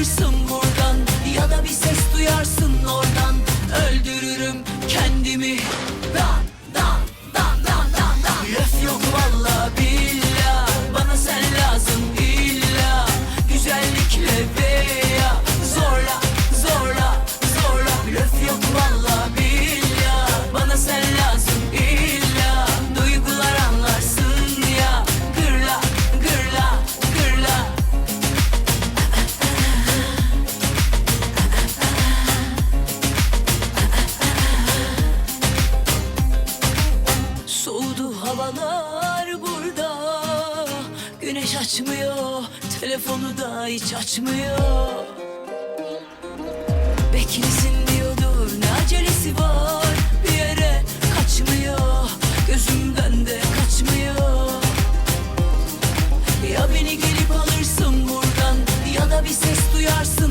Alırsın buradan ya da bir ses duyarsın. Soğudu havalar burada. Güneş açmıyor Telefonu da hiç açmıyor. Beklesin diyordur ne acelesi var? Bir yere kaçmıyor Gözümden de kaçmıyor. Ya beni gelip alırsın buradan Ya da bir ses duyarsın